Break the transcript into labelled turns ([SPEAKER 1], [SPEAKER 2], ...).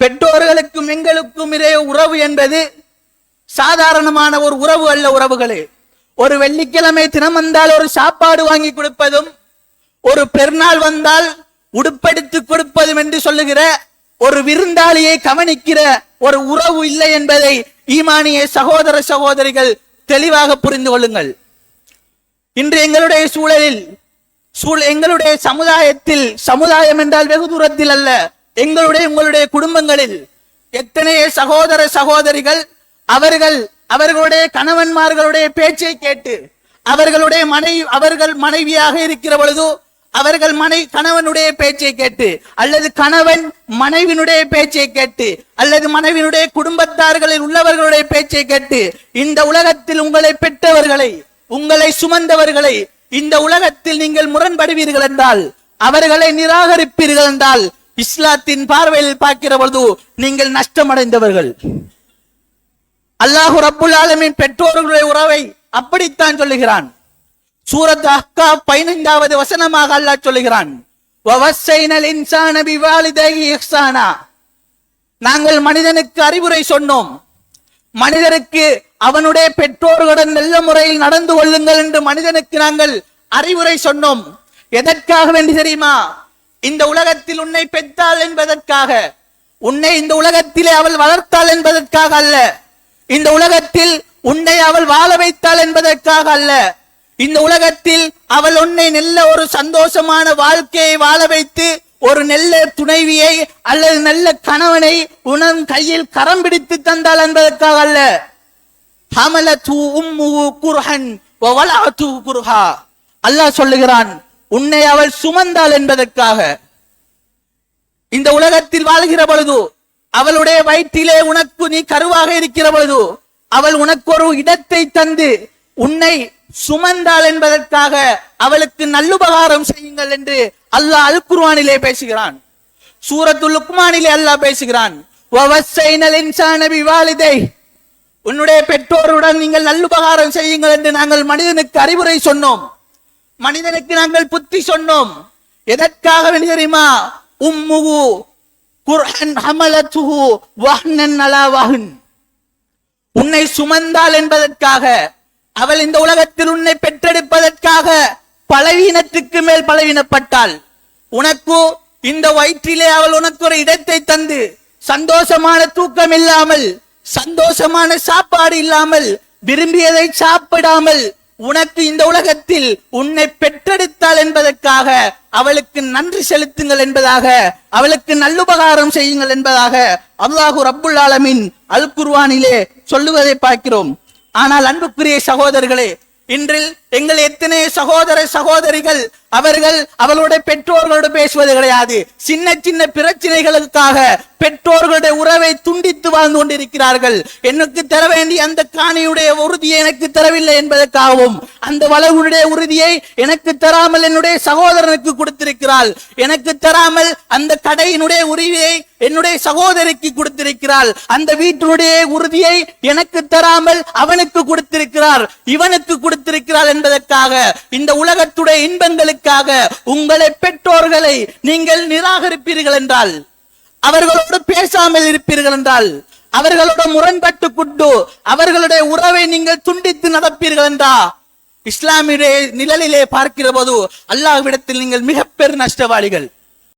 [SPEAKER 1] பெற்றோர்களுக்கும் எங்களுக்கும் இடையே உறவு என்பது சாதாரணமான ஒரு உறவு அல்ல உறவுகளே. ஒரு வெள்ளிக்கிழமை தினம் வந்தால் ஒரு சாப்பாடு வாங்கி கொடுப்பதும் ஒரு பெருநாள் வந்தால் உடுப்படுத்தி கொடுப்பதும் என்று சொல்லுகிற ஒரு விருந்தாளியை கவனிக்கிற ஒரு உறவு இல்லை என்பதை ஈமானிய சகோதர சகோதரிகள் தெளிவாக புரிந்து கொள்ளுங்கள். இன்று எங்களுடைய சூழலில் சூழ் எங்களுடைய சமுதாயத்தில் சமுதாயம் என்றால் வெகு தூரத்தில் அல்ல எங்களுடைய உங்களுடைய குடும்பங்களில் எத்தனைய சகோதர சகோதரிகள் அவர்கள் அவர்களுடைய கணவன்மார்களுடைய பேச்சை கேட்டு அவர்களுடைய மனைவி அவர்கள் மனைவியாக இருக்கிற பொழுது அவர்கள் மனை கணவனுடைய பேச்சை கேட்டு அல்லது கணவன் மனைவினுடைய பேச்சை கேட்டு அல்லது மனைவினுடைய குடும்பத்தார்களில் உள்ளவர்களுடைய பேச்சை கேட்டு இந்த உலகத்தில் உங்களை பெற்றவர்களை உங்களை சுமந்தவர்களை இந்த உலகத்தில் நீங்கள் முரண்படுவீர்கள் என்றால் அவர்களை நிராகரிப்பீர்கள் என்றால் இஸ்லாத்தின் பார்வையில் பார்க்கிற பொழுது நீங்கள் நஷ்டமடைந்தவர்கள். அல்லாஹு ரப்புல் ஆலமின் பெற்றோர்களுடைய உறவை அப்படித்தான் சொல்லுகிறான். சூரத் அக்கா பதினைந்தாவது வசனமாக அல்லாஹ் சொல்லுகிறான். இன்சான நாங்கள் மனிதனுக்கு அறிவுரை சொன்னோம். மனிதனுக்கு அவனுடைய பெற்றோர்களுடன் நல்ல முறையில் நடந்து கொள்ளுங்கள் என்று மனிதனுக்கு நாங்கள் அறிவுரை சொன்னோம். எதற்காக வேண்டி தெரியுமா? இந்த உலகத்தில் உன்னை பெற்றாள் என்பதற்காக உன்னை இந்த உலகத்திலே அவள் வளர்த்தாள் என்பதற்காக அல்ல. இந்த உலகத்தில் உன்னை அவள் வாழ வைத்தாள் என்பதற்காக அல்ல. இந்த உலகத்தில் அவள் உன்னை நல்ல ஒரு சந்தோஷமான வாழ்க்கையை வாழ வைத்து ஒரு நல்ல துணைவியை அல்லது நல்ல கணவனை உனன் கையில் கரம் பிடித்து தந்தாள் என்பதற்காக அல்ல. ஹமலத்து உம்முஹு குர்ஹன் வவலஅத்து குர்ஹா. அல்லாஹ் சொல்லுகிறான் உன்னை அவள் சுமந்தாள் என்பதற்காக. இந்த உலகத்தில் வாழ்கிற பொழுது அவளுடைய வயிற்றிலே உனக்கு நீ கருவாக இருக்கிற பொழுது அவள் உனக்கு ஒரு இடத்தை தந்து உன்னை சுமந்தாள் என்பதற்காக அவளுக்கு நல்லுபகாரம் செய்யுங்கள் என்று அல்லாஹ் அல் குர்வானிலே பேசுகிறான். சூரத்துல் லுக்மானிலே அல்லாஹ் பேசுகிறான். உன்னுடைய பெற்றோருடன் நீங்கள் நல்லுபகாரம் செய்யுங்கள் என்று நாங்கள் மனிதனுக்கு அறிவுரை சொன்னோம். மனிதனுக்கு நாங்கள் புத்தி சொன்னோம். எதற்காக தெரியுமா? உம்முகு குர்ஹன் ஹமலத்துஹு வஹ்னன் அலா வஹ்ன். உன்னை சுமந்தாள் என்பதற்காக அவள் இந்த உலகத்தில் உன்னை பெற்றெடுப்பதற்காக பலவீனத்துக்கு மேல் பலவீனப்பட்டாள். உனக்கு இந்த வயிற்றிலே அவள் உனக்கு ஒரு இடத்தை தந்து சந்தோஷமான தூக்கம் இல்லாமல் சந்தோஷமான சாப்பாடு இல்லாமல் விரும்பியதை சாப்பிடாமல் உனக்கு இந்த உலகத்தில் உன்னை பெற்றெடுத்தாள் என்பதற்காக அவளுக்கு நன்றி செலுத்துங்கள் என்பதாக அவளுக்கு நல்லுபகாரம் செய்யுங்கள் என்பதாக அல்லாஹு ரப்புல் ஆலமின் அல் குர்வானிலே சொல்லுவதை பார்க்கிறோம். ஆனால் அன்புக்குரிய சகோதரர்களே இன்றில் எங்கள் எத்தனை சகோதர சகோதரிகள் அவர்கள் அவளுடைய பெற்றோர்களோடு பேசுவது கிடையாது. சின்ன சின்ன பிரச்சனைகளுக்காக பெற்றோர்களுடைய உறவை துண்டித்து வாழ்ந்து கொண்டிருக்கிறார்கள். எனக்கு தர வேண்டிய அந்த காணியுடைய உறுதியை எனக்கு தரவில்லை என்பதற்காகவும் அந்த வளவுடைய உறுதியை எனக்கு தராமல் என்னுடைய சகோதரனுக்கு கொடுத்திருக்கிறாள். எனக்கு தராமல் அந்த கடையினுடைய உரிமையை என்னுடைய சகோதரிக்கு கொடுத்திருக்கிறாள். அந்த வீட்டினுடைய உறுதியை எனக்கு தராமல் அவனுக்கு கொடுத்திருக்கிறார். இவனுக்கு கொடுத்திருக்கிறாள் என்பதற்காக இந்த உலகத்துடைய இன்பங்களுக்கு இன்பங்களுக்காக உங்களை பெற்றோர்களை நீங்கள் நிராகரிப்பீர்கள் என்றால் அவர்களோடு பேசாமல் இருப்பீர்கள் என்றால் அவர்களோட முரண்பட்டு கொண்டு அவர்களுடைய உறவை நீங்கள் துண்டித்து நடப்பீர்கள் என்றா? இஸ்லாமிய நிழலிலே பார்க்கிற போது அல்லாஹ்விடத்தில் நீங்கள் மிக பெரு நஷ்டவாளிகள்.